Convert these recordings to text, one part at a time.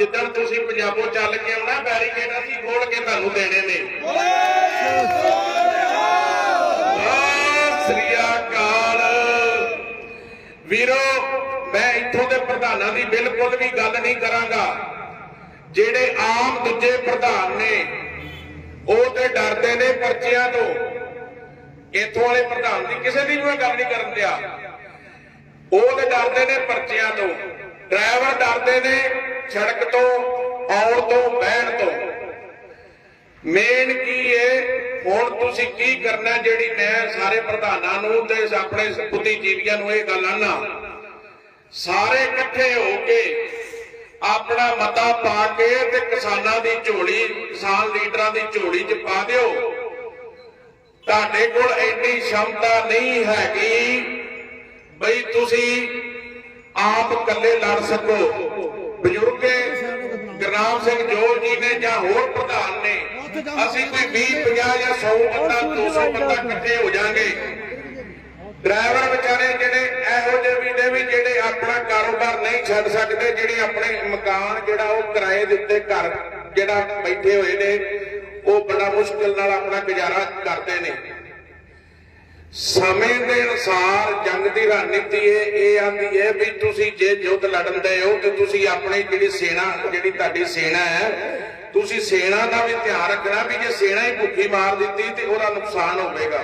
ਜਿੱਦਣ ਤੁਸੀਂ ਪੰਜਾਬੋਂ ਚੱਲ ਕੇ ਆਉਣਾ ਬੈਰੀਕੇਡ ਅਸੀਂ ਖੋਲ ਕੇ ਤੁਹਾਨੂੰ ਦੇਣੇ ਨੇ। ਸ੍ਰੀ ਅਕਾਲ। ਵੀਰੋ, ਮੈਂ ਇੱਥੋਂ ਦੇ ਪ੍ਰਧਾਨਾਂ ਦੀ ਬਿਲਕੁਲ ਵੀ ਗੱਲ ਨਹੀਂ ਕਰਾਂਗਾ। ਜਿਹੜੇ ਆਮ ਦੂਜੇ ਪ੍ਰਧਾਨ ਨੇ, ਉਹ ਤੇ ਡਰਦੇ ਨੇ ਪਰਚਿਆਂ ਤੋਂ। ਇੱਥੋਂ ਵਾਲੇ ਪ੍ਰਧਾਨ ਦੀ ਕਿਸੇ ਦੀ ਵੀ ਮੈਂ ਗੱਲ ਨਹੀਂ ਕਰਨ ਦਿਆ। ਉਹ ਤੇ ਡਰਦੇ ਨੇ ਪਰਚਿਆਂ ਤੋਂ। ਡਰਾਈਵਰ ਡਰਦੇ ਨੇ ਸੜਕ ਤੋਂ ਆਉਣ ਤੋਂ, ਬਹਿਣ ਤੋਂ। ਮੇਨ ਕੀ ਹੈ ਹੁਣ ਤੁਸੀਂ ਕੀ ਕਰਨਾ ਜਿਹੜੀ ਮੈਂ ਸਾਰੇ ਪ੍ਰਧਾਨਾਂ ਨੂੰ ਤੇ ਆਪਣੇ ਬੁੱਧੀਜੀਵੀਆਂ ਨੂੰ ਇਹ ਗੱਲ ਆਨਾ। ਸਾਰੇ ਇਕੱਠੇ ਹੋ ਕੇ ਆਪਣਾ ਮਤਾ ਪਾ ਕੇ ਤੇ ਕਿਸਾਨਾਂ ਦੀ ਝੋਲੀ, ਕਿਸਾਨ ਲੀਡਰਾਂ ਦੀ ਝੋਲੀ 'ਚ ਪਾ ਦਿਓ। ਤੁਹਾਡੇ ਕੋਲ ਇੰਨੀ ਸ਼ਮਤਾ ਨਹੀਂ ਹੈਗੀ ਬਈ ਤੁਸੀਂ ਆਪ ਇਕੱਲੇ ਲੜ ਸਕੋ। ਬਜ਼ੁਰਗ ਗੁਰਨਾਮ ਸਿੰਘ ਜੋਲ ਜੀ ਨੇ ਜਾਂ ਹੋਰ ਪ੍ਰਧਾਨ ਨੇ, ਅਸੀਂ ਕੋਈ 20 50 ਜਾਂ 100 ਬੰਦਾ 200 ਬੰਦਾ ਇਕੱਠੇ ਹੋ ਜਾਾਂਗੇ। ਡਰਾਈਵਰ ਵਿਚਾਰੇ ਜਿਹੜੇ ਇਹੋ ਜਿਹੇ ਵੀ ਨੇ ਵੀ ਜਿਹੜੇ ਆਪਣਾ ਕਾਰੋਬਾਰ ਨਹੀਂ ਛੱਡ ਸਕਦੇ, ਜਿਹੜੇ ਆਪਣੇ ਮਕਾਨ ਜਿਹੜਾ ਉਹ ਕਿਰਾਏ ਦੇ ਉੱਤੇ ਘਰ ਜਿਹੜਾ ਬੈਠੇ ਹੋਏ ਨੇ, ਉਹ ਬੜਾ ਮੁਸ਼ਕਿਲ ਨਾਲ ਆਪਣਾ ਗੁਜ਼ਾਰਾ ਕਰਦੇ ਨੇ। ਸਮੇਂ ਦੇ ਅਨੁਸਾਰ ਜੰਗ ਦੀ ਰਣਨੀਤੀ ਇਹ ਇਹ ਆਂਦੀ ਹੈ ਵੀ ਤੁਸੀਂ ਜੇ ਯੁੱਧ ਲੜਨ ਦੇ ਹੋ ਤੇ ਤੁਸੀਂ ਆਪਣੀ ਜਿਹੜੀ ਸੈਨਾ, ਜਿਹੜੀ ਤੁਹਾਡੀ ਸੈਨਾ ਹੈ, ਤੁਸੀਂ ਸੈਨਾ ਦਾ ਵੀ ਧਿਆਨ ਰੱਖਣਾ ਵੀ ਜੇ ਸੈਨਾ ਹੀ ਭੁੱਖੀ ਮਾਰ ਦਿੱਤੀ ਤੇ ਉਹਦਾ ਨੁਕਸਾਨ ਹੋਵੇਗਾ।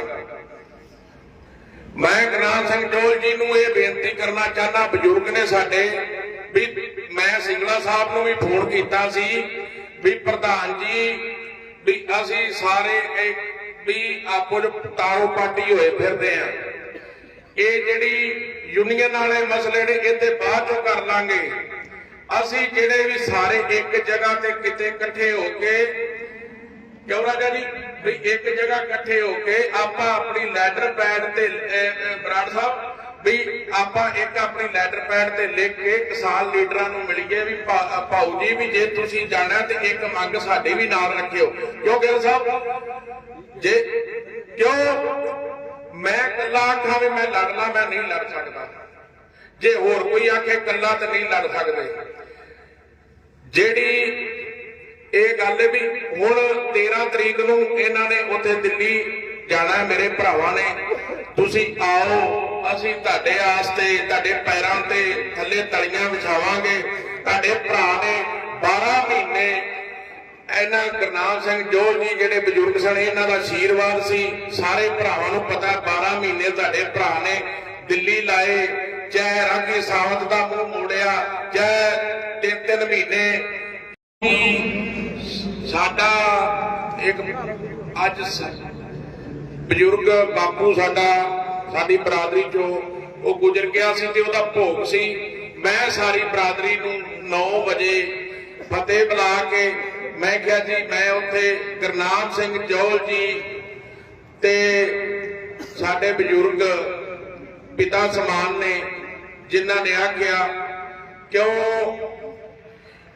ਮੈਂ ਗਨਾਮ ਸਿੰਘ ਡੋਲ ਜੀ ਨੂੰ ਇਹ ਬੇਨਤੀ ਕਰਨਾ ਚਾਹਨਾ ਬਜ਼ੁਰਗ ਨੇ ਸਾਡੇ, ਵੀ ਮੈਂ ਸਿੰਗਲਾ ਸਾਹਿਬ ਨੂੰ ਵੀ ਫੋਨ ਕੀਤਾ ਸੀ ਵੀ ਪ੍ਰਧਾਨ ਜੀ, ਵੀ ਅਸੀਂ ਸਾਰੇ ਵੀ ਆਪੋ ਜੋ ਤਾਰੋ ਪਾਟੀ ਹੋਏ ਫਿਰਦੇ ਆ। ਇਹ ਜਿਹੜੀ ਯੂਨੀਅਨ ਵਾਲੇ ਮਸਲੇ ਨੇ ਇਹ ਬਾਅਦ ਚੋਂ ਕਰ ਲਾਂਗੇ। ਅਸੀਂ ਜਿਹੜੇ ਵੀ ਸਾਰੇ ਇੱਕ ਜਗ੍ਹਾ ਤੇ ਕਿਤੇ ਇਕੱਠੇ ਹੋ ਕੇ, ਕਿਉਂ ਰਾਜਾ ਜੀ? ਵੀ ਇੱਕ ਜਗ੍ਹਾ ਇਕੱਠੇ ਹੋ ਕੇ ਆਪਾਂ ਆਪਣੀ ਲੈਟਰ ਪੈਡ ਤੇ ਬਰਾੜ ਸਾਹਿਬ, ਵੀ ਆਪਾਂ ਇੱਕ ਆਪਣੀ ਲੈਟਰ ਪੈਡ ਤੇ ਲਿਖ ਕੇ ਕਿਸਾਨ ਲੀਡਰਾਂ ਨੂੰ ਮਿਲੀਏ ਵੀ ਭਾ- ਭਾਊ ਜੀ ਵੀ ਜੇ ਤੁਸੀਂ ਜਾਣਾ ਤੇ ਇੱਕ ਮੰਗ ਸਾਡੇ ਵੀ ਨਾਲ ਰੱਖਿਓ। ਕਿਉਂ ਗਿੱਲ ਸਾਹਿਬ? ਜੇ ਕਿਉਂ ਮੈਂ ਇਕੱਲਾ ਆਖਾਂ ਵੀ ਮੈਂ ਲੜਨਾ, ਮੈਂ ਨਹੀਂ ਲੜ ਸਕਦਾ। ਜੇ ਹੋਰ ਕੋਈ ਆਖੇ ਇਕੱਲਾ ਤੇ ਨਹੀਂ ਲੜ ਸਕਦੇ। ਜਿਹੜੀ ਇਹ ਗੱਲ ਵੀ ਹੁਣ 13 ਤਰੀਕ ਨੂੰ ਇਹਨਾਂ ਨੇ ਉੱਥੇ ਦਿੱਲੀ ਜਾਣਾ ਮੇਰੇ ਭਰਾਵਾਂ ਨੇ। ਤੁਸੀਂ ਆਓ, ਅਸੀਂ ਤੁਹਾਡੇ ਆਸਤੇ, ਤੁਹਾਡੇ ਪੈਰਾਂ ਤੇ ਥੱਲੇ ਤਲੀਆਂ ਵਿਛਾਵਾਂਗੇ। ਤੁਹਾਡੇ ਭਰਾ ਨੇ 12 ਮਹੀਨੇ ਇਹਨਾਂ ਗੁਰਨਾਮ ਸਿੰਘ ਜੋਲ ਜੀ ਜਿਹੜੇ ਬਜ਼ੁਰਗ ਸਨ, ਇਹਨਾਂ ਦਾ ਆਸ਼ੀਰਵਾਦ ਸੀ। ਸਾਰੇ ਭਰਾਵਾਂ ਨੂੰ ਪਤਾ 12 ਮਹੀਨੇ ਤੁਹਾਡੇ ਭਰਾ ਨੇ ਦਿੱਲੀ ਲਾਏ। ਚਾਹੇ ਰਾਗੀ ਸਾਵੰਤ ਦਾ ਮੂੰਹ ਮੋੜਿਆ ਚਾਹੇ ਤਿੰਨ ਤਿੰਨ ਮਹੀਨੇ। ਸਾਡਾ ਇੱਕ ਅੱਜ ਬਜ਼ੁਰਗ ਬਾਪੂ ਸਾਡਾ, ਸਾਡੀ ਬਰਾਦਰੀ ਚੋਂ ਉਹ ਗੁਜ਼ਰ ਗਿਆ ਸੀ ਤੇ ਉਹਦਾ ਭੋਗ ਸੀ। ਮੈਂ ਸਾਰੀ ਬਰਾਦਰੀ ਨੂੰ 9 ਵਜੇ ਫਤਿਹ ਬੁਲਾ ਕੇ ਮੈਂ ਕਿਹਾ ਜੀ, ਮੈਂ ਉੱਥੇ ਗੁਰਨਾਮ ਸਿੰਘ ਜੋਲ ਜੀ ਤੇ ਸਾਡੇ ਬਜ਼ੁਰਗ ਪਿਤਾ ਸਮਾਨ ਨੇ, ਜਿਨ੍ਹਾਂ ਨੇ ਆਖਿਆ, ਕਿਉਂ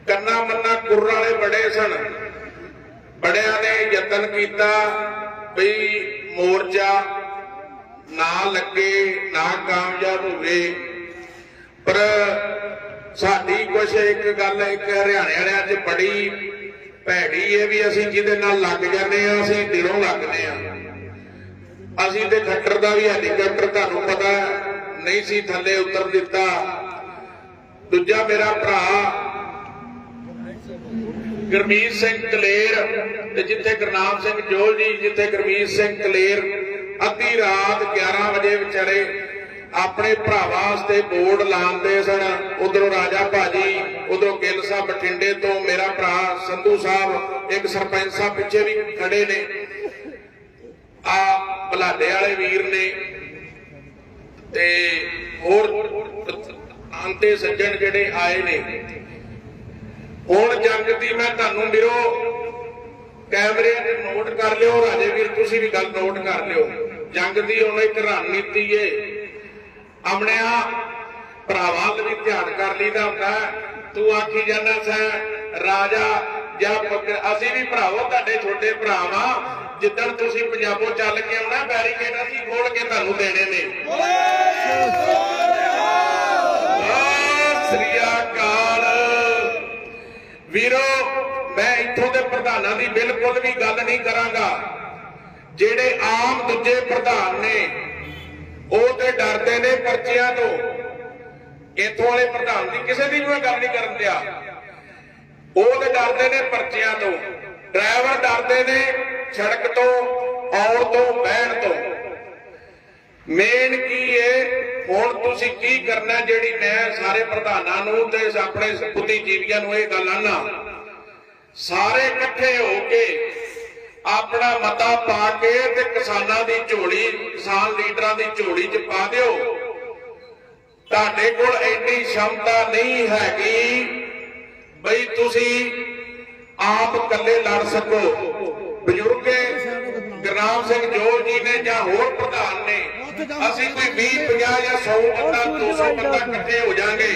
ਕੰਨਾ ਮੰਨਾ ਕੁਰ ਵਾਲੇ ਬੜੇ ਸਨ? ਬੜਿਆਂ ਨੇ ਯਤਨ ਕੀਤਾ ਵੀ ਮੋਰਚਾ ਨਾ ਲੱਗੇ, ਨਾ ਕਾਮਯਾਬ ਹੋਵੇ। ਪਰ ਸਾਡੀ ਕੁਛ ਇੱਕ ਗੱਲ ਇੱਕ ਹਰਿਆਣੇ ਵਾਲਿਆਂ 'ਚ ਬੜੀ ਭੈੜੀ ਇਹ ਵੀ ਅਸੀਂ ਜਿਹਦੇ ਨਾਲ ਲੱਗ ਜਾਂਦੇ ਆ, ਅਸੀਂ ਦਿਲੋਂ ਲੱਗਦੇ ਆ। ਅਸੀਂ ਤੇ ਖੱਟਰ ਦਾ ਵੀ ਹੈਲੀਕਾਪਟਰ ਤੁਹਾਨੂੰ ਪਤਾ ਨਹੀਂ ਸੀ ਥੱਲੇ ਉਤਰ ਦਿੱਤਾ। ਦੂਜਾ ਮੇਰਾ ਭਰਾ, ਗੁਰਮੀਤ ਸਿੰਘ ਕਲੇਰ, ਤੇ ਜਿੱਥੇ ਗੁਰਨਾਮ ਸਿੰਘ ਜੋਲ ਜੀ, ਜਿੱਥੇ ਗੁਰਮੀਤ ਸਿੰਘ ਕਲੇਰ ਅੱਧੀ ਰਾਤ 11 ਵਜੇ ਵਿਚਾਰੇ ਆਪਣੇ ਭਰਾਵਾਂ ਵਾਸਤੇ ਬੋਰਡ ਲਾਉਂਦੇ ਸਨ। ਉਧਰੋਂ ਰਾਜਾ ਭਾਜੀ, ਉਧਰੋਂ ਗਿੱਲ ਸਾਹਿਬ ਬਠਿੰਡੇ ਤੋਂ ਮੇਰਾ ਭਰਾ ਸੰਧੂ ਸਾਹਿਬ, ਇੱਕ ਸਰਪੰਚ ਸਾਹਿਬ ਪਿੱਛੇ ਵੀ ਖੜੇ ਨੇ। ਆ ਬਲਾਡੇ ਵਾਲੇ ਵੀਰ ਨੇ। ਤੇ ਹੋਰ ਅੰਤੇ ਸੱਜਣ ਜਿਹੜੇ ਆਏ ਨੇ। ਹੁਣ ਜੰਗ ਦੀ ਮੈਂ ਤੁਹਾਨੂੰ ਮਿਰੋ ਕੈਮਰੇ ਤੇ ਨੋਟ ਕਰ ਲਿਓ। ਰਾਜੇ ਵੀਰ, ਤੁਸੀਂ ਵੀ ਗੱਲ ਨੋਟ ਕਰ ਲਿਓ। ਜੰਗ ਦੀ ਹੁਣ ਇੱਕ ਰਣਨੀਤੀ ਏ। ਆਮਣਿਆ ਭਰਾਵਾਂ ਵੱਲ ਵੀ ਧਿਆਨ ਕਰ ਲਈਦਾ ਹੁੰਦਾ ਤੂੰ ਆਖੀ ਜਾਂਦਾ ਸੈਂ, ਰਾਜਾ, ਜਾਂ ਅਸੀਂ ਵੀ ਭਰਾਵੋ, ਤੁਹਾਡੇ ਛੋਟੇ ਭਰਾਵਾਂ ਜਿੱਦਣ ਤੁਸੀਂ ਪੰਜਾਬੋਂ ਚੱਲ ਕੇ ਆਉਣਾ, ਬੈਰੀਕੇਡ ਅਸੀਂ ਖੋਲ ਕੇ ਤੁਹਾਨੂੰ ਦੇਣੇ ਨੇ। ਸ੍ਰੀ ਅਕਾਲ। ਵੀਰੋ, ਮੈਂ ਇੱਥੋਂ ਦੇ ਪ੍ਰਧਾਨਾਂ ਦੀ ਬਿਲਕੁਲ ਵੀ ਗੱਲ ਨਹੀਂ ਕਰਾਂਗਾ। ਜਿਹੜੇ ਆਮ ਦੂਜੇ ਪ੍ਰਧਾਨ ਨੇ ਉਹ ਤੇ ਡਰਦੇ ਨੇ ਪਰਚੀਆਂ ਤੋਂ। ਇੱਥੋਂ ਵਾਲੇ ਪ੍ਰਧਾਨ ਦੀ ਕਿਸੇ ਦੀ ਮੈਂ ਗੱਲ ਨਹੀਂ ਕਰਨ ਦਿਆ। ਉਹ ਤੇ ਡਰਦੇ ਨੇ ਪਰਚੀਆਂ ਤੋਂ। ਡਰਾਈਵਰ ਡਰਦੇ ਨੇ ਸੜਕ ਤੋਂ ਆਉਣ ਤੋਂ, ਬਹਿਣ ਤੋਂ। ਮੇਨ ਕੀ ਹੈ ਹੁਣ ਤੁਸੀਂ ਕੀ ਕਰਨਾ ਜਿਹੜੀ ਮੈਂ ਸਾਰੇ ਪ੍ਰਧਾਨਾਂ ਨੂੰ ਤੇ ਆਪਣੇ ਬੁੱਧੀਜੀਵੀਆਂ ਨੂੰ ਇਹ ਗੱਲ ਆਨਾ। ਸਾਰੇ ਇਕੱਠੇ ਹੋ ਕੇ ਆਪਣਾ ਮਤਾ ਪਾ ਕੇ ਤੇ ਕਿਸਾਨਾਂ ਦੀ ਝੋਲੀ, ਕਿਸਾਨ ਲੀਡਰਾਂ ਦੀ ਝੋਲੀ 'ਚ ਪਾ ਦਿਓ। ਤੁਹਾਡੇ ਕੋਲ ਇੰਨੀ ਸ਼ਮਤਾ ਨਹੀਂ ਹੈਗੀ ਬਈ ਤੁਸੀਂ ਆਪ ਇਕੱਲੇ ਲੜ ਸਕੋ। ਬਜ਼ੁਰਗ ਗੁਰਨਾਮ ਸਿੰਘ ਜੋਲ ਜੀ ਨੇ ਜਾਂ ਹੋਰ ਪ੍ਰਧਾਨ ਨੇ, ਅਸੀਂ ਕੋਈ 20 50 ਜਾਂ 100 ਬੰਦਾ 200 ਬੰਦਾ ਇਕੱਠੇ ਹੋ ਜਾਾਂਗੇ।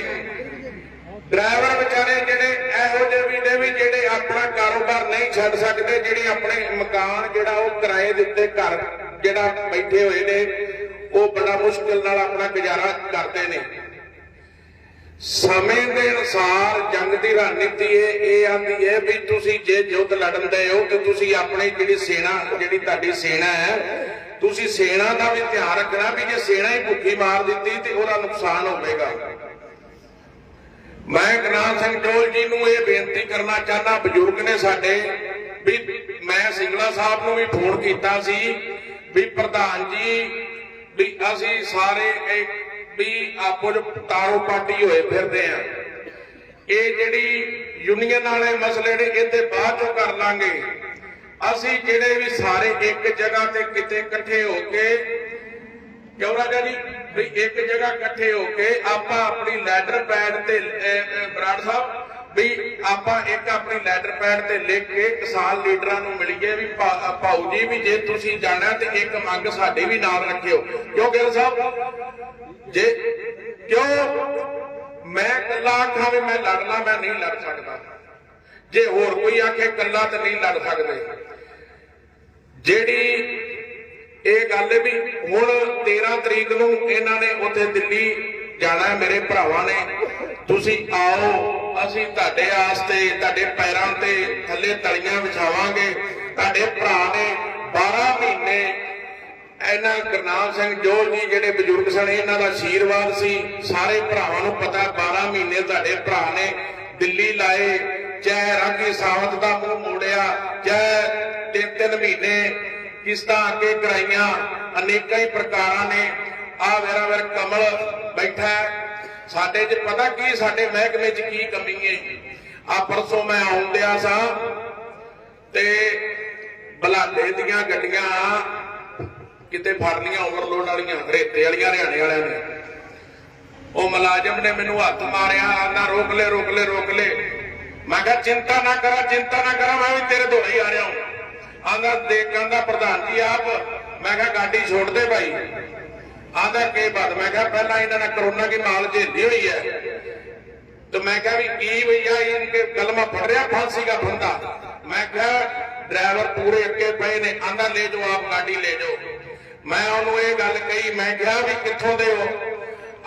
ਡਰਾਈਵਰ ਵਿਚਾਰੇ ਜਿਹੜੇ ਇਹੋ ਜਿਹੇ ਵੀ ਨੇ ਵੀ ਜਿਹੜੇ ਆਪਣਾ ਕਾਰੋਬਾਰ ਨਹੀਂ ਛੱਡ ਸਕਦੇ, ਜਿਹੜੇ ਆਪਣੇ ਮਕਾਨ ਜਿਹੜਾ ਉਹ ਕਿਰਾਏ ਦੇ ਉੱਤੇ ਘਰ ਜਿਹੜਾ ਬੈਠੇ ਹੋਏ ਨੇ, ਉਹ ਬੜਾ ਮੁਸ਼ਕਿਲ ਨਾਲ ਆਪਣਾ ਗੁਜ਼ਾਰਾ ਕਰਦੇ ਨੇ। ਸਮੇਂ ਦੇ ਅਨੁਸਾਰ ਜੰਗ ਦੀ ਰਣਨੀਤੀ ਇਹ ਇਹ ਆਂਦੀ ਹੈ ਵੀ ਤੁਸੀਂ ਜੇ ਯੁੱਧ ਲੜਨ ਦੇ ਹੋ ਤੇ ਤੁਸੀਂ ਆਪਣੀ ਜਿਹੜੀ ਸੈਨਾ, ਜਿਹੜੀ ਤੁਹਾਡੀ ਸੈਨਾ ਹੈ, ਤੁਸੀਂ ਸੈਨਾ ਦਾ ਵੀ ਧਿਆਨ ਰੱਖਣਾ ਵੀ ਜੇ ਸੈਨਾ ਹੀ ਭੁੱਖੀ ਮਾਰ ਦਿੱਤੀ ਤੇ ਉਹਦਾ ਨੁਕਸਾਨ ਹੋਵੇਗਾ। ਮੈਂ ਸਿੰਘ ਟੋਲ ਜੀ ਨੂੰ ਇਹ ਬੇਨਤੀ ਕਰਨਾ ਚਾਹਨਾ ਬਜ਼ੁਰਗ ਨੇ ਸਾਡੇ, ਵੀ ਮੈਂ ਸਿੰਗਲਾ ਸਾਹਿਬ ਨੂੰ ਵੀ ਫੋਨ ਕੀਤਾ ਸੀ, ਵੀ ਪ੍ਰਧਾਨ ਜੀ, ਵੀ ਅਸੀਂ ਸਾਰੇ ਇੱਕ ਵੀ ਆਪੋ ਤਾਰੋ ਪਾਟੀ ਹੋਏ ਫਿਰਦੇ ਆ। ਇਹ ਜਿਹੜੀ ਯੂਨੀਅਨ ਵਾਲੇ ਮਸਲੇ ਨੇ, ਇਹਦੇ ਬਾਅਦ ਚੋਂ ਕਰ ਲਾਂਗੇ। ਅਸੀਂ ਜਿਹੜੇ ਵੀ ਸਾਰੇ ਇੱਕ ਜਗ੍ਹਾ ਤੇ ਕਿਤੇ ਇਕੱਠੇ ਹੋ ਕੇ, ਕਿਉਂ ਰਾਜਾ ਜੀ? ਵੀ ਇੱਕ ਜਗ੍ਹਾ ਇਕੱਠੇ ਹੋ ਕੇ ਆਪਾਂ ਆਪਣੀ ਲੈਟਰ ਪੈਡ ਤੇ ਬਰਾੜ ਸਾਹਿਬ, ਵੀ ਆਪਾਂ ਇੱਕ ਆਪਣੀ ਲੈਟਰ ਪੈਡ ਤੇ ਲਿਖ ਕੇ ਕਿਸਾਨ ਲੀਡਰਾਂ ਨੂੰ ਮਿਲੀਏ ਵੀ ਭਾ- ਜੀ, ਵੀ ਜੇ ਤੁਸੀਂ ਜਾਣਾ ਤੇ ਇੱਕ ਮੰਗ ਸਾਡੀ ਵੀ ਨਾਲ ਰੱਖਿਓ। ਕਿਉਂ ਗਿੱਲ ਸਾਹਿਬ? ਜੇ, ਕਿਉਂ? ਮੈਂ ਇਕੱਲਾ ਆਖਾਂ ਵੀ ਮੈਂ ਲੜਨਾ, ਮੈਂ ਨਹੀਂ ਲੜ ਸਕਦਾ। ਜੇ ਹੋਰ ਕੋਈ ਆਖੇ ਇਕੱਲਾ ਤੇ ਨਹੀਂ ਲੜ ਸਕਦੇ। ਜਿਹੜੀ ਇਹ ਗੱਲ ਹੈ ਵੀ ਹੁਣ 13 ਤਰੀਕ ਨੂੰ ਇਹਨਾਂ ਨੇ ਉੱਥੇ ਦਿੱਲੀ ਜਾਣਾ ਹੈ, ਮੇਰੇ ਭਰਾਵਾਂ ਨੇ। ਤੁਸੀਂ ਆਓ, ਅਸੀਂ ਤੁਹਾਡੇ ਆਸਤੇ, ਤੁਹਾਡੇ ਪੈਰਾਂ ਤੇ ਥੱਲੇ ਤਲੀਆਂ ਵਿਛਾਵਾਂਗੇ। ਤੁਹਾਡੇ ਭਰਾ ਨੇ 12 ਮਹੀਨੇ ਇਹਨਾਂ ਗੁਰਨਾਮ ਸਿੰਘ ਜੋਲ ਜੀ ਜਿਹੜੇ ਬਜ਼ੁਰਗ ਸਨ, ਇਹਨਾਂ ਦਾ ਆਸ਼ੀਰਵਾਦ ਸੀ। ਸਾਰੇ ਭਰਾਵਾਂ ਨੂੰ ਪਤਾ 12 ਮਹੀਨੇ ਤੁਹਾਡੇ ਭਰਾ ਨੇ ਦਿੱਲੀ ਲਾਏ। ਚਾਹੇ ਰਾਗੀ ਸਾਵਤ ਦਾ ਮੂੰਹ ਮੋੜਿਆ ਚਾਹੇ ਤਿੰਨ ਤਿੰਨ ਮਹੀਨੇ ਕਿਸ਼ਤਾਂ ਅੱਗੇ ਕਰਾਈਆਂ। ਅਨੇਕਾਂ ਹੀ ਪ੍ਰਕਾਰਾਂ ਨੇ। ਆ ਮੇਰਾ ਵੀਰ ਕਮਲ ਬੈਠਾ ਸਾਡੇ 'ਚ ਪਤਾ ਕੀ, ਸਾਡੇ ਮਹਿਕਮੇ 'ਚ ਕੀ ਕਮੀ ਹੈ? ਆ ਪਰਸੋਂ ਮੈਂ ਆਉਂਦਿਆ ਸਾਂ ਤੇ ਬਲਾਡੇ ਦੀਆਂ ਗੱਡੀਆਂ ਕਿਤੇ ਫੜ ਲੀਆਂ ਓਵਰਲੋਡ ਵਾਲੀਆਂ, ਰੇਤੇ ਵਾਲੀਆਂ, ਹਰਿਆਣੇ ਵਾਲਿਆਂ ਨੇ। ਉਹ ਮੁਲਾਜ਼ਮ ਨੇ ਮੈਨੂੰ ਹੱਥ ਮਾਰਿਆ ਆਂਦਾ ਰੋਕ ਲੈ ਰੋਕ ਲੈ ਰੋਕ ਲੈ। ਮੈਂ ਕਿਹਾ, ਚਿੰਤਾ ਨਾ ਕਰਾ, ਚਿੰਤਾ ਨਾ ਕਰਾ, ਮੈਂ ਵੀ ਤੇਰੇ ਦੋੜੇ ਆ ਰਿਹਾ ਹਾਂ। ਆਂਦਾ ਦੇਖ ਕਹਿੰਦਾ ਪ੍ਰਧਾਨ ਜੀ ਆਪ, ਮੈਂ ਕਿਹਾ ਗਾਡੀ ਛੋੜ ਦੇ ਭਾਈ। ਆਂਦਾ ਕੀ ਬਾਤ? ਮੈਂ ਕਿਹਾ ਪਹਿਲਾਂ ਇਹਨਾਂ ਨੇ ਕਰੋਨਾ ਦੀ ਮਾਲ ਝੇਲੀ ਹੋਈ ਹੈ। ਤੇ ਮੈਂ ਕਿਹਾ ਵੀ ਕੀ ਭਈਆ ਇਨਕੇ ਕਲਮਾ ਪੜ ਰਿਹਾ ਫਾਂਸੀ ਦਾ ਬੰਦਾ? ਮੈਂ ਕਿਹਾ ਡਰਾਈਵਰ ਪੂਰੇ ਅੱਗੇ ਪਏ ਨੇ। ਆਂਦਾ ਲੈ ਜਾਓ, ਆਪ ਗਾਡੀ ਲੈ ਜਾਓ। ਮੈਂ ਉਹਨੂੰ ਇਹ ਗੱਲ ਕਹੀ, ਮੈਂ ਕਿਹਾ ਵੀ ਕਿੱਥੋਂ ਦੇ ਹੋ?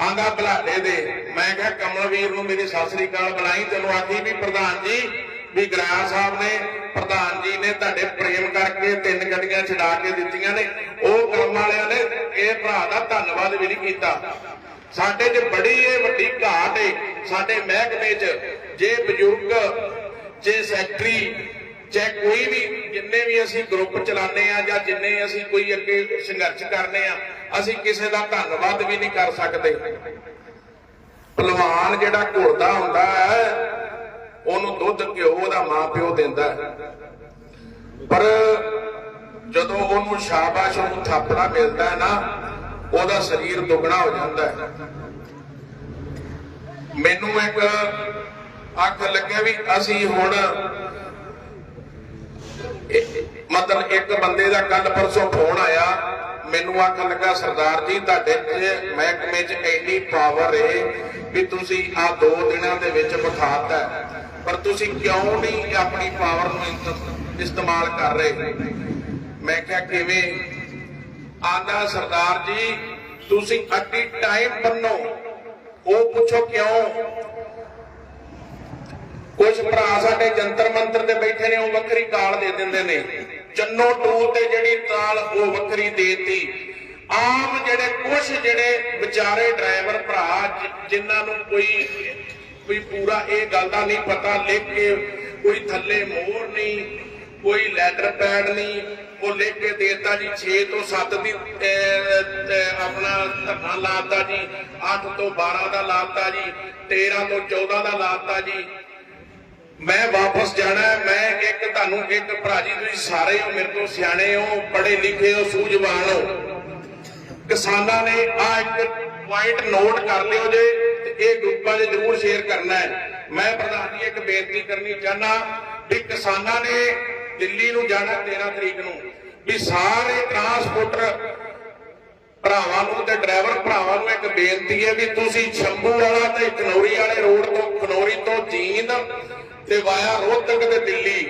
ਆਂਦਾ ਬਲਾਡੇ ਦੇ। ਮੈਂ ਕਿਹਾ ਕਮਲਵੀਰ ਨੂੰ ਮੇਰੀ ਸਤਿ ਸ੍ਰੀ ਅਕਾਲ ਬੁਲਾਈ, ਤੈਨੂੰ ਆਖੀ ਵੀ ਪ੍ਰਧਾਨ ਜੀ ਵੀ ਗਰਾਹ ਸਾਹਿਬ ਨੇ, ਪ੍ਰਧਾਨ ਜੀ ਨੇ ਤੁਹਾਡੇ ਪ੍ਰੇਮ ਕਰਕੇ ਤਿੰਨ ਗੱਡੀਆਂ ਛਡਾ ਕੇ ਦਿੱਤੀਆਂ ਨੇ। ਉਹ ਕਰਮ ਵਾਲਿਆਂ ਨੇ ਇਹ ਭਰਾ ਦਾ ਧੰਨਵਾਦ ਵੀ ਨਹੀਂ ਕੀਤਾ। ਸਾਡੇ 'ਚ ਬੜੀ ਇਹ ਵੱਡੀ ਘਾਟ ਹੈ ਸਾਡੇ ਮਹਿਕਮੇ 'ਚ। ਜੇ ਬਜ਼ੁਰਗ, ਜੇ ਸੈਕਟਰੀ ਚਾਹੇ ਕੋਈ ਵੀ, ਜਿੰਨੇ ਵੀ ਅਸੀਂ ਗਰੁੱਪ ਚਲਾਉਂਦੇ ਆ ਜਾਂ ਜਿੰਨੇ ਅਸੀਂ ਕੋਈ ਅੱਗੇ ਸੰਘਰਸ਼ ਕਰਨੇ ਆ, ਅਸੀਂ ਕਿਸੇ ਦਾ ਧੰਨਵਾਦ ਵੀ ਨਹੀਂ ਕਰ ਸਕਦੇ। ਪਹਿਲਵਾਨ ਜਿਹੜਾ ਘੋੜਦਾ ਹੁੰਦਾ ਹੈ ਉਹਨੂੰ ਦੁੱਧ ਘਿਓ ਉਹਦਾ ਮਾਪਿਓ ਦਿੰਦਾ ਪਰ ਜਦੋਂ ਉਹਨੂੰ ਸ਼ਾਬਾਸ਼ ਉਹਨੂੰ ਥਾਪੜਾ ਮਿਲਦਾ ਨਾ, ਉਹਦਾ ਸਰੀਰ ਦੁੱਗਣਾ ਹੋ ਜਾਂਦਾ ਮੈਨੂੰ ਇੱਕ ਅੱਖ ਲੱਗਿਆ ਵੀ ਅਸੀਂ ਹੁਣ ਮਤਲਬ ਇੱਕ ਬੰਦੇ ਦਾ ਕੱਲ ਪਰਸੋਂ ਫੋਨ ਆਇਆ, ਮੈਨੂੰ ਆਖ ਲੱਗਾ, ਸਰਦਾਰ ਜੀ, ਤੁਹਾਡੇ ਮਹਿਕਮੇ 'ਚ ਇੰਨੀ ਪਾਵਰ ਏ ਵੀ ਤੁਸੀਂ ਆ ਦੋ ਦਿਨਾਂ ਦੇ ਵਿੱਚ ਵਿਖਾਤਾ ਪਰ ਤੁਸੀਂ ਕਿਉਂ ਨਹੀਂ ਆਪਣੀ ਪਾਵਰ ਨੂੰ ਇਸਤੇਮਾਲ ਕਰ ਰਹੇ? ਮੈਂ ਕਿਹਾ, ਕਿਵੇਂ? ਆਂਦਾ ਸਰਦਾਰ ਜੀ, ਤੁਸੀਂ ਅੱਡੀ ਟਾਈਮ ਬੰਨੋ। ਉਹ ਪੁੱਛੋ ਕਿਉਂ? ਕੁਝ ਭਰਾ ਸਾਡੇ ਜੰਤਰ ਮੰਤਰ ਤੇ ਬੈਠੇ ਨੇ, ਉਹ ਵੱਖਰੀ ਕਾਲ ਦੇ ਦਿੰਦੇ ਨੇ। ਚੰਨੋ ਟੂਲ ਤੇ ਜਿਹੜੀ ਤਾਲ ਉਹ ਵੱਖਰੀ ਦੇਤੀ। ਆਮ ਜਿਹੜੇ ਕੁਝ ਜਿਹੜੇ ਵਿਚਾਰੇ ਡਰਾਈਵਰ ਭਰਾ, ਜਿ- ਜਿਨ੍ਹਾਂ ਨੂੰ ਕੋਈ ਕੋਈ ਪੂਰਾ ਇਹ ਗੱਲ ਦਾ ਨਹੀਂ ਪਤਾ, ਲਿਖ ਕੇ ਕੋਈ ਥੱਲੇ ਮੋਹਰ ਨਹੀਂ, ਕੋਈ ਲੈਟਰ ਪੈਡ ਨਹੀਂ, ਉਹ ਲਿਖ ਕੇ ਦੇਤਾ ਜੀ 6 ਤੋਂ 7 ਦੀ ਆਪਣਾ ਧਰਨਾ ਲਾਤਾ ਜੀ 8 ਤੋਂ 12 ਦਾ ਲਾਤਾ ਜੀ 13 ਤੋਂ 14 ਦਾ ਲਾਤਾ ਜੀ। ਮੈਂ ਵਾਪਸ ਜਾਣਾ ਮੈਂ ਇੱਕ ਤੁਹਾਨੂੰ ਇੱਕ ਭਰਾ ਜੀ, ਤੁਸੀਂ ਸਾਰੇ ਹੋ ਮੇਰੇ ਤੋਂ ਸਿਆਣੇ ਹੋ, ਪੜ੍ਹੇ ਲਿਖੇ ਹੋ, ਸੂਝਵਾਨ ਹੋ। ਕਿਸਾਨਾਂ ਨੇ ਆ ਇੱਕ ਪੁਆਇੰਟ ਨੋਟ ਕਰ ਲਿਓ ਜੇ। ਇਹ ਗਰੁੱਪਾਂ 'ਚ ਜ਼ਰੂਰ ਸ਼ੇਅਰ ਕਰਨਾ ਹੈ। ਮੈਂ ਪ੍ਰਧਾਨ ਜੀ, ਇੱਕ ਬੇਨਤੀ ਕਰਨੀ ਚਾਹਨਾ ਵੀ ਕਿਸਾਨਾਂ ਨੇ ਦਿੱਲੀ ਨੂੰ ਜਾਣਾ 13 ਤਰੀਕ ਨੂੰ ਵੀ ਸਾਰੇ ਟਰਾਂਸਪੋਰਟਰ ਭਰਾਵਾਂ ਨੂੰ ਤੇ ਡਰਾਈਵਰ ਭਰਾਵਾਂ ਨੂੰ ਇੱਕ ਬੇਨਤੀ ਹੈ ਵੀ ਤੁਸੀਂ ਸ਼ੰਭੂ ਵਾਲਾ ਤੇ ਖਨੌਰੀ ਵਾਲੇ ਰੋਡ ਤੋਂ ਖਨੌਰੀ ਤੋਂ ਜੀਂਦ ਤੇ ਵਾਇਆ ਰੋਹਤਕ ਤੇ ਦਿੱਲੀ।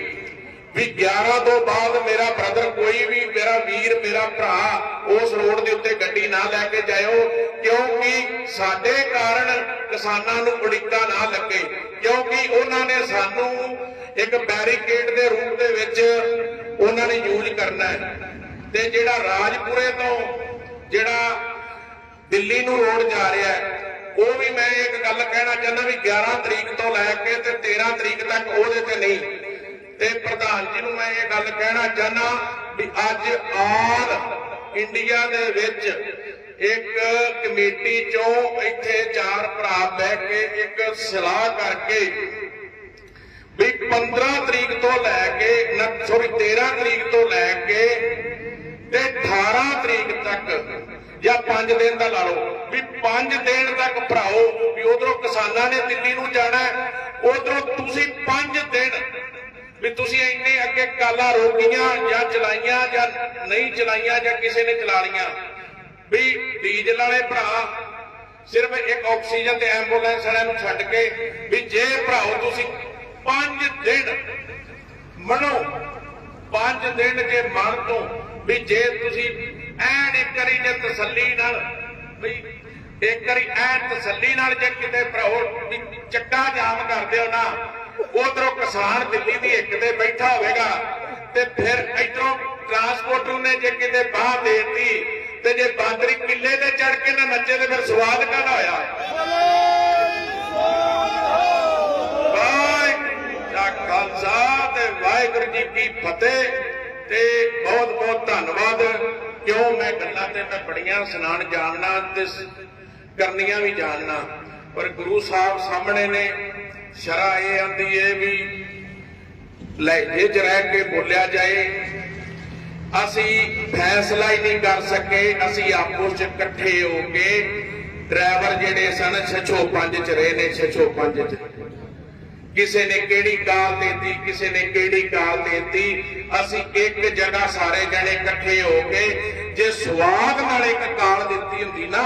ਵੀ 11 ਤੋਂ ਬਾਅਦ ਮੇਰਾ ਬ੍ਰਦਰ ਕੋਈ ਵੀ, ਮੇਰਾ ਵੀਰ, ਮੇਰਾ ਭਰਾ ਉਸ ਰੋਡ ਦੇ ਉੱਤੇ ਗੱਡੀ ਨਾ ਲੈ ਕੇ ਜਾਇਓ, ਕਿਉਂਕਿ ਸਾਡੇ ਕਾਰਨ ਕਿਸਾਨਾਂ ਨੂੰ ਉੜਿੱਕਾ ਨਾ ਲੱਗੇ, ਕਿਉਂਕਿ ਉਹਨਾਂ ਨੇ ਸਾਨੂੰ ਇੱਕ ਬੈਰੀਕੇਡ ਦੇ ਰੂਪ ਦੇ ਵਿੱਚ ਉਹਨਾਂ ਨੇ ਯੂਜ਼ ਕਰਨਾ ਹੈ। ਤੇ ਜਿਹੜਾ ਰਾਜਪੁਰੇ ਤੋਂ ਜਿਹੜਾ ਦਿੱਲੀ ਨੂੰ ਰੋਡ ਜਾ ਰਿਹਾ ਹੈ, ਉਹ ਵੀ ਮੈਂ ਇੱਕ ਗੱਲ ਕਹਿਣਾ ਚਾਹੁੰਦਾ ਵੀ 11 ਤਰੀਕ ਤੋਂ ਲੈ ਕੇ ਤੇ 13 ਤਰੀਕ ਤੱਕ ਉਹਦੇ ਤੇ ਨਹੀਂ। ਤੇ ਪ੍ਰਧਾਨ ਜੀ ਨੂੰ ਮੈਂ ਇਹ ਗੱਲ ਕਹਿਣਾ ਚਾਹੁੰਦਾ ਵੀ ਅੱਜ ਆਲ ਇੰਡੀਆ ਦੇ ਵਿੱਚ ਇੱਕ ਕਮੇਟੀ ਚੋਂ ਇੱਥੇ ਚਾਰ ਭਰਾ ਬਹਿ ਕੇ ਇੱਕ ਸਲਾਹ ਕਰਕੇ ਵੀ 15 ਤਰੀਕ ਤੋਂ ਲੈ ਕੇ ਸੌਰੀ 13 ਤਰੀਕ ਤੋਂ ਲੈ ਕੇ ਤੇ 18 ਤਰੀਕ ਤੱਕ ਜਾਂ 5 ਦਿਨ ਦਾ ਲਾ ਲਓ, ਵੀ 5 ਦਿਨ ਤੱਕ ਭਰਾਓ ਵੀ ਉਧਰੋਂ ਕਿਸਾਨਾਂ ਨੇ ਦਿੱਲੀ ਨੂੰ ਜਾਣਾ, ਉਧਰੋਂ ਤੁਸੀਂ 5 ਦਿਨ ਵੀ ਤੁਸੀਂ ਇੰਨੇ ਅੱਗੇ ਕਾਲਾਂ ਰੋਕੀਆਂ ਜਾਂ ਚਲਾਈਆਂ ਜਾਂ ਨਹੀਂ ਚਲਾਈਆਂ ਜਾਂ ਕਿਸੇ ਨੇ ਚਲਾ ਲੀਆਂ ਵੀ ਡੀਜ਼ਲ ਵਾਲੇ ਭਰਾ ਸਿਰਫ ਇੱਕ ਆਕਸੀਜਨ ਤੇ ਐਂਬੂਲੈਂਸ ਵਾਲਿਆਂ ਨੂੰ ਛੱਡ ਕੇ ਵੀ ਜੇ ਭਰਾਓ ਤੁਸੀਂ 5 ਦਿਨ ਮਨੋ 5 ਦਿਨ ਜੇ ਮਨ ਤੋਂ ਵੀ ਜੇ ਤੁਸੀਂ ਐਨ ਇੱਕ ਵਾਰੀ ਜੇ ਤਸੱਲੀ ਨਾਲ, ਵੀ ਇੱਕ ਵਾਰੀ ਐਨ ਤਸੱਲੀ ਨਾਲ ਜੇ ਕਿਤੇ ਭਰਾਓ ਵੀ ਚੱਕਾ ਜਾਮ ਕਰਦੇ ਹੋ ਨਾ, ਉਧਰੋਂ ਕਿਸਾਨ ਦਿੱਲੀ ਦੀ ਇੱਕ ਤੇ ਬੈਠਾ ਹੋਵੇਗਾ ਤੇ ਫਿਰ ਇਧਰੋਂ ਟਰਾਂਸਪੋਰਟਰ ਨੇ ਜੇ ਕਿਤੇ ਬਾਹ ਦੇਤੀ ਤੇ ਜੇ ਬਾਂਦਰੀ ਕਿੱਲੇ ਤੇ ਚੜ ਕੇ ਨਾ ਨੱਚੇ ਤੇ ਫਿਰ ਸਵਾਦ ਕਾਹਦਾ ਹੋਇਆ ਵਾਹਿਗੁਰੂ ਦਾ ਖਾਲਸਾ ਤੇ ਵਾਹਿਗੁਰੂ ਜੀ ਕੀ ਫਤਿਹ। ਤੇ ਬਹੁਤ ਬਹੁਤ ਧੰਨਵਾਦ। ਕਿਉਂ ਮੈਂ ਗੱਲਾਂ ਤੇ ਮੈਂ ਬੜੀਆਂ ਸੁਣਾਣ ਜਾਣਨਾ ਤੇ ਕਰਨੀਆਂ ਵੀ ਜਾਣਨਾ। ਪਰ ਗੁਰੂ ਸਾਹਿਬ ਸਾਹਮਣੇ ਨੇ ਸ਼ਰਾ ਇਹ ਆਂਦੀ ਏ ਵੀ ਲਹਿਜੇ 'ਚ ਰਹਿ ਕੇ ਬੋਲਿਆ ਜਾਏ ਅਸੀਂ ਫੈਸਲਾ ਹੀ ਨਹੀਂ ਕਰ ਸਕੇ, ਅਸੀਂ ਆਪੋ 'ਚ ਇਕੱਠੇ ਹੋ ਕੇ ਡਰਾਈਵਰ ਜਿਹੜੇ ਸਨ 605 ਚ ਰਹੇ ਨੇ 605 ਚ। ਕਿਸੇ ਨੇ ਕਿਹੜੀ ਕਾਲ ਦੇਤੀ, ਕਿਸੇ ਨੇ ਕਿਹੜੀ ਕਾਲ ਦੇਤੀ, ਅਸੀਂ ਇੱਕ ਜਗ੍ਹਾ ਸਾਰੇ ਜਣੇ ਇਕੱਠੇ ਹੋ ਕੇ, ਜੇ ਸਵਾਦ ਨਾਲ ਇੱਕ ਕਾਲ ਦਿੱਤੀ ਹੁੰਦੀ ਨਾ,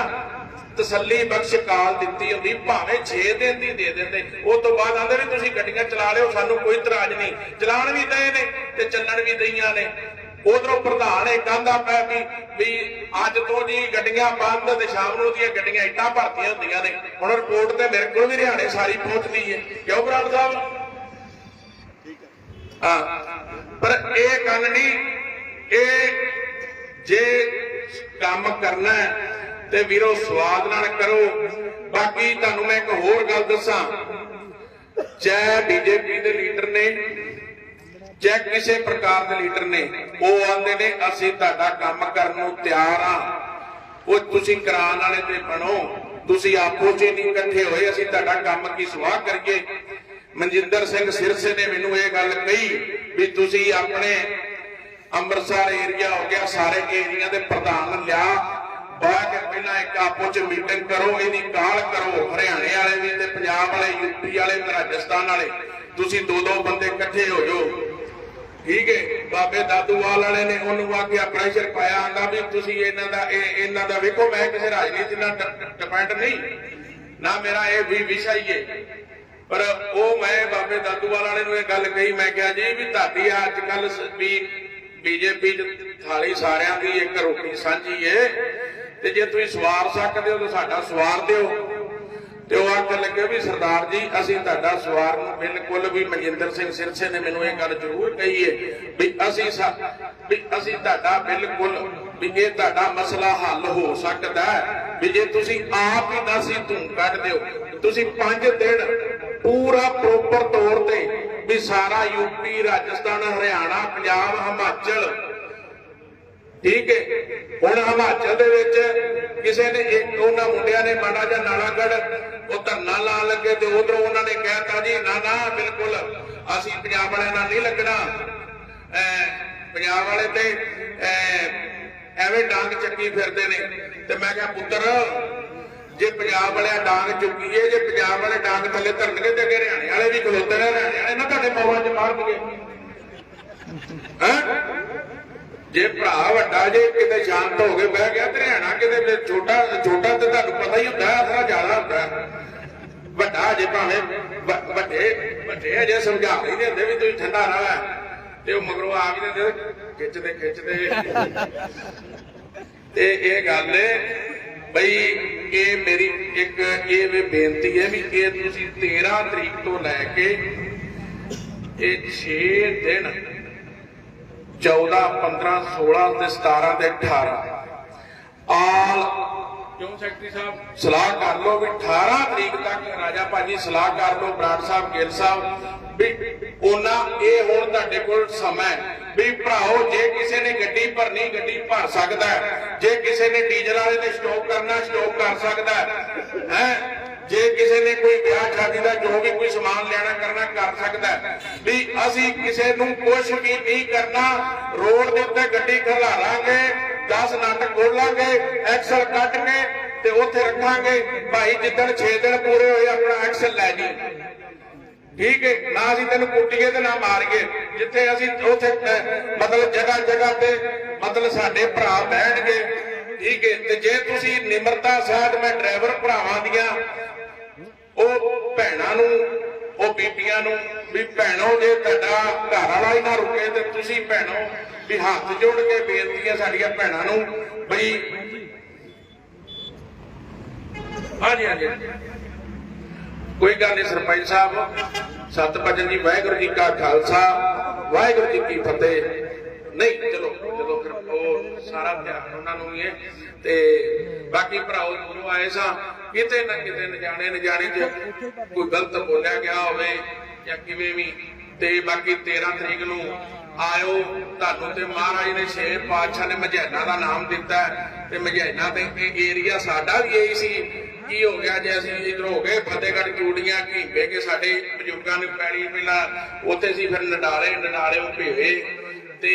ਤਸੱਲੀ ਬਖਸ਼ ਕਾਲ ਦਿੱਤੀ ਹੁੰਦੀ, ਭਾਵੇਂ 6 ਦਿਨ ਦੀ ਦੇ ਦਿੰਦੇ ਉਸ ਤੋਂ ਬਾਅਦ ਆਂਦੇ ਵੀ ਤੁਸੀਂ ਗੱਡੀਆਂ ਚਲਾ ਲਿਓ, ਸਾਨੂੰ ਕੋਈ ਇਤਰਾਜ਼ ਨਹੀਂ। ਚਲਾਣ ਵੀ ਦਏ ਨੇ ਤੇ ਚੱਲਣ ਵੀ ਦਈਆਂ ਨੇ। ਉਧਰੋਂ ਪ੍ਰਧਾਨ ਇਹ ਕਹਿੰਦਾ ਪਿਆ ਵੀ ਵੀ ਅੱਜ ਤੋਂ ਜੀ ਗੱਡੀਆਂ ਬੰਦ ਤੇ ਸ਼ਾਮ ਨੂੰ ਦੀਆਂ ਗੱਡੀਆਂ ਇੱਟਾਂ ਭਰਤੀਆਂ ਹੁੰਦੀਆਂ ਨੇ। ਹੁਣ ਰਿਪੋਰਟ ਤੇ ਮੇਰੇ ਕੋਲ ਵੀ ਹਰਿਆਣੇ ਸਾਰੀ ਪਹੁੰਚਦੀ ਹੈ ਕਿਉਂ ਬਰਾੜ ਸਾਹਿਬ? ਹਾਂ। ਪਰ ਇਹ ਗੱਲ ਨਹੀਂ, ਇਹ ਜੇ ਕੰਮ ਕਰਨਾ ਹੈ ਤੇ ਵੀਰੋ ਸਵਾਦ ਨਾਲ ਕਰੋ। ਬਾਕੀ ਤੁਹਾਨੂੰ ਮੈਂ ਇੱਕ ਹੋਰ ਗੱਲ ਦੱਸਾਂ। ਚਾਹੇ ਬੀਜੇਪੀ ਦੇ ਲੀਡਰ ਨੇ ਚਾਹੇ ਕਿਸੇ ਪ੍ਰਕਾਰ ਦੇ ਲੀਡਰ ਨੇ ਉਹ ਆਂਦੇ ਨੇ, ਅਸੀਂ ਤੁਹਾਡਾ ਕੰਮ ਕਰਨ ਨੂੰ ਤਿਆਰ ਆ। ਉਹ ਤੁਸੀਂ ਕਰਾਉਣ ਵਾਲੇ ਤੇ ਬਣੋ। ਤੁਸੀਂ ਆਪੋ ਚ ਨਹੀਂ ਇਕੱਠੇ ਹੋਏ, ਅਸੀਂ ਤੁਹਾਡਾ ਕੰਮ ਕੀ ਸਵਾਹ ਕਰੀਏ? ਮਨਜਿੰਦਰ ਸਿੰਘ ਸਿਰਸੇ ਨੇ ਮੈਨੂੰ ਇਹ ਗੱਲ ਕਹੀ ਵੀ ਤੁਸੀਂ ਆਪਣੇ ਅੰਮ੍ਰਿਤਸਰ ਏਰੀਆ ਹੋ ਗਿਆ, ਸਾਰੇ ਏਰੀਆ ਦੇ ਪ੍ਰਧਾਨ ਲਿਆ। ਬਾਅਦ ਕੇ ਪਹਿਲਾਂ ਇੱਕ ਆਪੋ ਚ ਮੀਟਿੰਗ ਕਰੋ, ਇਹਦੀ ਕਾਲ ਕਰੋ ਹਰਿਆਣੇ ਵਾਲੇ ਵੀ ਤੇ ਪੰਜਾਬ ਵਾਲੇ ਯੂਪੀ ਵਾਲੇ ਤੇ ਰਾਜਸਥਾਨ ਵਾਲੇ। ਤੁਸੀਂ ਦੋ ਦੋ ਬੰਦੇ ਇਕੱਠੇ ਹੋ ਜਾਓ। ਠੀਕ ਹੈ, ਬਾਬੇ ਦਾਦੂਵਾਲ ਵਾਲੇ ਨੇ ਉਹਨੂੰ ਆਖਿਆ ਪ੍ਰੈਸ਼ਰ ਪਾਇਆ, ਆਂਦਾ ਵੀ ਤੁਸੀਂ ਇਹਨਾਂ ਦਾ, ਇਹ ਇਹਨਾਂ ਦਾ ਵੇਖੋ, ਮੈਂ ਕਿਸੇ ਰਾਜਨੀਤੀ ਨਾਲ ਡਿਪੈਂਡ ਨਹੀਂ। ਨਾ ਮੇਰਾ ਇਹ ਵੀ ਵਿਸ਼ਾ ਹੀ ਹੈ। ਪਰ ਉਹ ਮੈਂ ਬਾਬੇ ਦਾਦੂਵਾਲ ਵਾਲੇ ਨੂੰ ਇਹ ਗੱਲ ਕਹੀ, ਮੈਂ ਕਿਹਾ ਜੀ ਵੀ ਤੁਹਾਡੀ ਅੱਜ ਕੱਲ ਵੀ ਬੀਜੇਪੀ ਚ ਥਾਲੀ ਸਾਰਿਆਂ ਦੀ ਇੱਕ ਰੋਟੀ ਸਾਂਝੀ ਏ ਤੇ ਜੇ ਤੁਸੀਂ ਸਵਾਰ ਸਕਦੇ ਹੋ ਤਾਂ ਸਾਡਾ ਸਵਾਰ ਦਿਓ। ਤੇ ਉਹ ਆਖਣ ਲੱਗੇ ਵੀ ਸਰਦਾਰ ਜੀ, ਅਸੀਂ ਤੁਹਾਡਾ ਸਵਾਰ ਨੂੰ ਬਿਲਕੁਲ ਵੀ ਮਨਜਿੰਦਰ ਸਿੰਘ ਸਿਰਸੇ ਨੇ ਮੈਨੂੰ ਇਹ ਗੱਲ ਜ਼ਰੂਰ ਕਹੀ ਹੈ ਵੀ ਅਸੀਂ ਵੀ ਅਸੀਂ ਤੁਹਾਡਾ ਬਿਲਕੁਲ ਵੀ ਇਹ ਤੁਹਾਡਾ ਮਸਲਾ ਹੱਲ ਹੋ ਸਕਦਾ ਹੈ। ਵੀ ਜੇ ਤੁਸੀਂ ਆਪ ਹੀ ਦਸੀ ਧੂੰ ਕੱਢ ਦਿਓ, ਤੁਸੀਂ 5 ਦਿਨ ਪੂਰਾ ਪ੍ਰੋਪਰ ਤੌਰ ਤੇ ਵੀ ਸਾਰਾ ਯੂਪੀ ਰਾਜਸਥਾਨ, ਹਰਿਆਣਾ, ਪੰਜਾਬ, ਹਿਮਾਚਲ, ਠੀਕ ਹੈ ਹੁਣ ਹਿਮਾਚਲ ਦੇ ਵਿੱਚ ਕਿਸੇ ਨੇ ਉਹਨਾਂ ਮੁੰਡਿਆਂ ਨੇ ਮਾੜਾ ਜਿਹਾ ਨਾਲਾਗੜ ਉਹ ਧਰਨਾ ਲਾਉਣ ਲੱਗੇ ਤੇ ਉਧਰੋਂ ਉਹਨਾਂ ਨੇ ਕਹਿਤਾ ਜੀ, ਨਾ ਨਾ, ਬਿਲਕੁਲ ਅਸੀਂ ਪੰਜਾਬ ਵਾਲਿਆਂ ਨਾਲ ਨਹੀਂ ਲੱਗਣਾ। ਪੰਜਾਬ ਵਾਲੇ ਤੇ ਐਵੇਂ ਡਾਂਗ ਚੱਕੀ ਫਿਰਦੇ ਨੇ। ਤੇ ਮੈਂ ਕਿਹਾ, ਪੁੱਤਰ, ਜੇ ਪੰਜਾਬ ਵਾਲਿਆਂ ਡਾਂਗ ਚੁੱਕੀਏ, ਜੇ ਪੰਜਾਬ ਵਾਲੇ ਡਾਂਗ ਥੱਲੇ ਧਰਨਗੇ ਤੇ ਅੱਗੇ ਹਰਿਆਣੇ ਵਾਲੇ ਵੀ ਖਲੋਤੇ ਨੇ, ਹਰਿਆਣੇ ਵਾਲੇ ਨਾ ਤੁਹਾਡੇ ਮੌਵਾਂ 'ਚ ਮਾਰਨਗੇ ਹੈਂ? ਜੇ ਭਰਾ ਵੱਡਾ ਜੇ ਕਿਤੇ ਸ਼ਾਂਤ ਹੋ ਕੇ ਬਹਿ ਗਿਆ ਤੇ ਹਰਿਆਣਾ ਕਿਤੇ ਫਿਰ ਛੋਟਾ ਛੋਟਾ ਤੇ ਤੁਹਾਨੂੰ ਪਤਾ ਹੀ ਹੁੰਦਾ ਹੈ ਜ਼ਿਆਦਾ ਹੁੰਦਾ। ਵੱਡਾ ਜੇ ਭਾਵੇਂ ਵੱਡੇ ਵੱਡੇ ਅਜੇ ਸਮਝਾ ਨਹੀਂ ਦਿੰਦੇ ਵੀ ਤੁਸੀਂ ਠੰਡਾ ਰਹਿ। ਤੇ ਉਹ ਮਗਰੋਂ ਆ ਵੀ ਦਿੰਦੇ, ਖਿੱਚਦੇ ਖਿੱਚਦੇ। ਤੇ ਇਹ ਗੱਲ ਬਈ ਇਹ ਮੇਰੀ ਇੱਕ, ਇਹ ਵੀ ਬੇਨਤੀ ਹੈ ਵੀ ਇਹ ਤੁਸੀਂ 13 ਤਰੀਕ ਤੋਂ ਲੈ ਕੇ ਇਹ 6 ਦਿਨ 14 15 16 ਤੇ 17 ਤੇ 18 ਆਲ ਕਿਉਂ ਸੈਕਟਰੀ ਸਾਹਿਬ? ਸਲਾਹ ਕਰ ਲਓ ਵੀ 18 ਤਰੀਕ ਤੱਕ ਰਾਜਾ ਭਾਜੀ ਸਲਾਹ ਕਰ ਲਓ ਬਰਾੜ ਸਾਹਿਬ ਗਿੱਲ ਸਾਹਿਬ ਵੀ ਉਹਨਾਂ ਇਹ ਹੁਣ ਤੁਹਾਡੇ ਕੋਲ ਸਮਾਂ ਵੀ ਭਰਾਓ ਜੇ ਕਿਸੇ ਨੇ ਗੱਡੀ ਭਰਨੀ ਗੱਡੀ ਭਰ ਸਕਦਾ ਜੇ ਕਿਸੇ ਨੇ ਡੀਜ਼ਲ ਵਾਲੇ ਨੇ ਸਟਾਕ ਕਰਨਾ ਸਟਾਕ ਕਰ ਸਕਦਾ ਹੈਂ? ਜੇ ਕਿਸੇ ਨੇ ਕੋਈ ਵਿਆਹ ਸ਼ਾਦੀ ਦਾ ਜੋ ਵੀ ਕੋਈ ਸਮਾਨ ਲੈਣਾ ਕਰਨਾ ਕਰ ਸਕਦਾ ਹੈ। ਵੀ ਅਸੀਂ ਕਿਸੇ ਨੂੰ ਕੁਝ ਵੀ ਨਹੀਂ ਕਰਨਾ, ਰੋਡ ਦੇ ਉੱਤੇ ਗੱਡੀ ਖਲਾਰਾਂਗੇ 10 ਨਟ ਖੋਲਾਂਗੇ, ਐਕਸਲ ਕੱਢ ਕੇ ਤੇ ਉੱਥੇ ਰੱਖਾਂਗੇ, ਭਾਈ ਜਿੱਦਣ 6 ਦਿਨ ਪੂਰੇ ਹੋਏ ਆਪਣਾ ਐਕਸਲ ਲੈ ਜੀ। ਠੀਕ ਹੈ, ਨਾ ਅਸੀਂ ਤੈਨੂੰ ਕੁੱਟੀਏ ਤੇ ਨਾ ਮਾਰੀਏ। ਜਿੱਥੇ ਅਸੀਂ ਉੱਥੇ ਮਤਲਬ ਜਗ੍ਹਾ ਜਗ੍ਹਾ ਤੇ ਮਤਲਬ ਸਾਡੇ ਭਰਾ ਬਹਿਣਗੇ ਠੀਕ ਹੈ, ਤੇ ਜੇ ਤੁਸੀਂ ਨਿਮਰਤਾ ਸਹਿਤ ਮੈਂ ਡਰਾਈਵਰ ਭਰਾਵਾਂ ਦੀਆਂ ਉਹ ਭੈਣਾਂ ਨੂੰ, ਉਹ ਬੀਬੀਆਂ ਨੂੰ ਵੀ ਭੈਣੋ, ਜੇ ਤੁਹਾਡਾ ਘਰ ਵਾਲਾ ਹੀ ਨਾ ਰੁਕੇ ਤੇ ਤੁਸੀਂ ਭੈਣੋ ਵੀ ਹੱਥ ਜੋੜ ਕੇ ਬੇਨਤੀ ਹੈ ਸਾਡੀਆਂ ਭੈਣਾਂ ਨੂੰ ਬਈ ਹਾਂਜੀ ਹਾਂਜੀ। ਕੋਈ ਗੱਲ ਨਹੀਂ ਸਰਪੰਚ ਸਾਹਿਬ, ਸਤ ਭਜਨ ਜੀ, ਵਾਹਿਗੁਰੂ ਜੀ ਕਾ ਖਾਲਸਾ, ਵਾਹਿਗੁਰੂ ਜੀ ਕੀ ਫਤਿਹ। ਨਹੀਂ, ਚਲੋ ਚਲੋ ਫਿਰ ਉਹ ਸਾਰਾ ਧਿਆਨ ਉਹਨਾਂ ਨੂੰ ਹੀ ਹੈ ਤੇ ਬਾਕੀ ਭਰਾਓ ਦੂਰੋਂ ਆਏ ਸਾਂ। ਕਿਤੇ ਨਾ ਕਿਤੇ ਨਜਾਣੇ ਨਜਾਣੇ ਚ ਕੋਈ ਗਲਤ ਬੋਲਿਆ ਗਿਆ ਹੋਵੇ ਜਾਂ ਕਿਵੇਂ ਵੀ। ਤੇ ਬਾਕੀ 13 ਤਰੀਕ ਨੂੰ ਆਇਓ। ਤੁਹਾਨੂੰ ਤੇ ਮਹਾਰਾਜ ਨੇ ਛੇ ਪਾਤਸ਼ਾਹ ਨੇ ਮਝੈਨਾ ਦਾ ਨਾਮ ਦਿੱਤਾ ਤੇ ਮਝੈਨਾ ਤੇ ਇਹ ਏਰੀਆ ਸਾਡਾ ਵੀ ਇਹੀ ਸੀ। ਕੀ ਹੋ ਗਿਆ ਜੇ ਅਸੀਂ ਇਧਰ ਹੋ ਗਏ, ਫਤਿਹਗੜ੍ਹ, ਚੂੜੀਆਂ ਘੀਂਬੇ ਕੇ ਸਾਡੇ ਬਜ਼ੁਰਗਾਂ ਨੇ ਪੈੜੀ ਪਹਿਲਾਂ ਉੱਥੇ ਸੀ ਫਿਰ ਨਡਾਲੇ ਨਡਾਲੇ ਉਹ ਭੇਵੇ। ਤੇ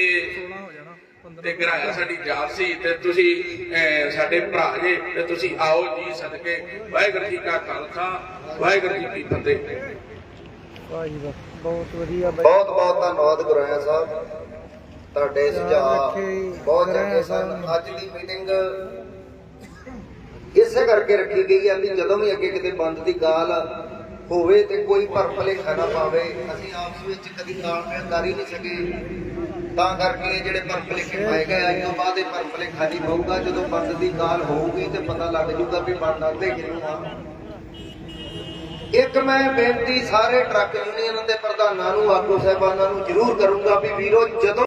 ਤੇ ਗਰਾਇਆ ਸਾਡੀ ਜਾਤ ਸੀ ਤੇ ਤੁਸੀਂ ਸਾਡੇ ਭਰਾ ਜੇ ਤੇ ਤੁਸੀਂ ਆਓ ਜੀ ਸਦਕੇ। ਵਾਹਿਗੁਰੂ ਜੀ ਕਾ ਖਾਲਸਾ ਵਾਹਿਗੁਰੂ ਜੀ ਕੀ ਫਤਿਹ। ਵਾਹ ਜੀ ਵਾਹ ਬਹੁਤ ਵਧੀਆ ਬਾਈ। ਬਹੁਤ ਬਹੁਤ ਧੰਨਵਾਦ ਗੁਰਾਇਆ ਸਾਹਿਬ। ਤੁਹਾਡੇ ਸੁਝਾਅ ਬਹੁਤ ਚੰਗੇ ਸਨ। ਅੱਜ ਦੀ ਮੀਟਿੰਗ ਇਸੇ ਕਰਕੇ ਰੱਖੀ ਗਈ ਹੈ ਵੀ ਜਦੋਂ ਵੀ ਅੱਗੇ ਕਿਤੇ ਬੰਦ ਦੀ ਗਾਲ ਹੋਵੇ ਤੇ ਕੋਈ ਭਰਪਲੇਖਾ ਨਾ ਪਾਵੇ ਅਸੀਂ ਆਪਸ ਵਿੱਚ ਕਦੀ ਤਾਲਮੇਲ ਕਰ ਹੀ ਨਹੀਂ ਸਕੇ ਤਾਂ ਕਰਕੇ ਇਹ ਜਿਹੜੇ ਭਰਪਲੇਖੇ ਪਾਏ ਗਏ ਅੱਜ ਤੋਂ ਬਾਅਦ ਇਹ ਭਰਪਲੇਖਾ ਨਹੀਂ ਪਊਗਾ। ਜਦੋਂ ਬੰਦ ਦੀ ਗਾਲ ਹੋਊਗੀ ਤੇ ਪਤਾ ਲੱਗ ਜੂਗਾ ਵੀ ਬੰਦ ਆਦੇ ਕਿਉਂ ਆ। ਇੱਕ ਮੈਂ ਬੇਨਤੀ ਸਾਰੇ ਟਰੱਕ ਯੂਨੀਅਨ ਦੇ ਪ੍ਰਧਾਨਾਂ ਨੂੰ, ਆਗੂ ਸਾਹਿਬਾਨਾਂ ਨੂੰ ਜ਼ਰੂਰ ਕਰੂੰਗਾ ਵੀ ਵੀਰੋ, ਜਦੋਂ